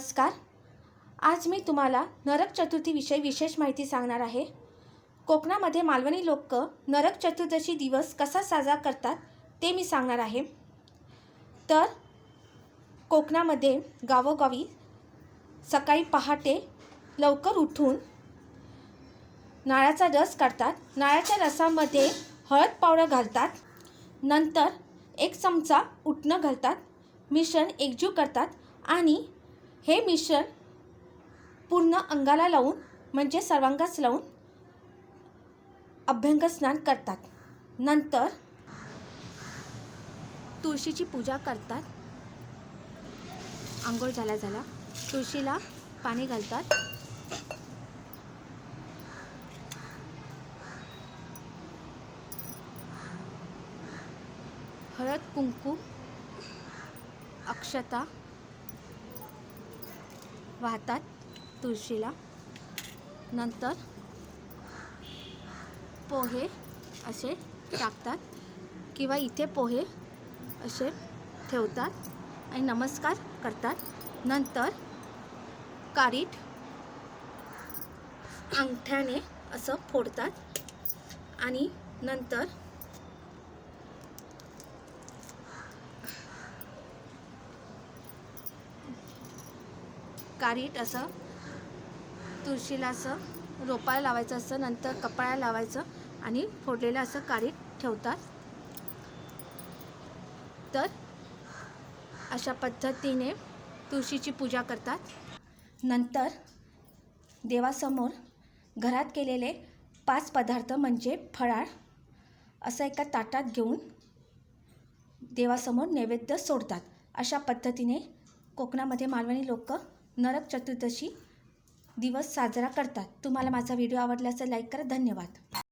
नमस्कार. आज मी तुम्हाला नरक चतुर्थीविषयी विशेष माहिती सांगणार आहे. कोकणामध्ये मालवणी लोक नरक चतुर्दशी दिवस कसा साजरा करतात ते मी सांगणार आहे. तर कोकणामध्ये गावोगावी सकाळी पहाटे लवकर उठून नाळाचा रस काढतात. नाळाच्या रसामध्ये हळद पावडर घालतात. नंतर एक चमचा उटणं घालतात. मिश्रण एकजीव करतात आणि हे मिश्रण पूर्ण अंगाला लावून म्हणजे सर्वांगास लावून अभ्यंग स्नान करतात. नंतर तुळशीची पूजा करतात. आंघोळ झाला झाला. तुळशीला पाणी घालतात. हळद कुंकू अक्षता वाहतात तुळशीला. नंतर पोहे असे टाकतात किंवा इथे पोहे असे ठेवतात आणि नमस्कार करतात. नंतर कारीट अंगठ्याने असं फोडतात आणि नंतर कारीट असं तुळशीला असं रोपाला लावायचं असं नंतर कपाळाला लावायचं आणि फोडलेलं असं कारीट ठेवतात. तर अशा पद्धतीने तुळशीची पूजा करतात. नंतर देवासमोर घरात केलेले पाच पदार्थ म्हणजे फराळ असं एका ताटात घेऊन देवासमोर नैवेद्य सोडतात. अशा पद्धतीने कोकणामध्ये मालवणी लोक नरक चतुर्दशी दिवस साजरा करतात. तुम्हाला माझा व्हिडिओ आवडला असेल लाईक करा. धन्यवाद.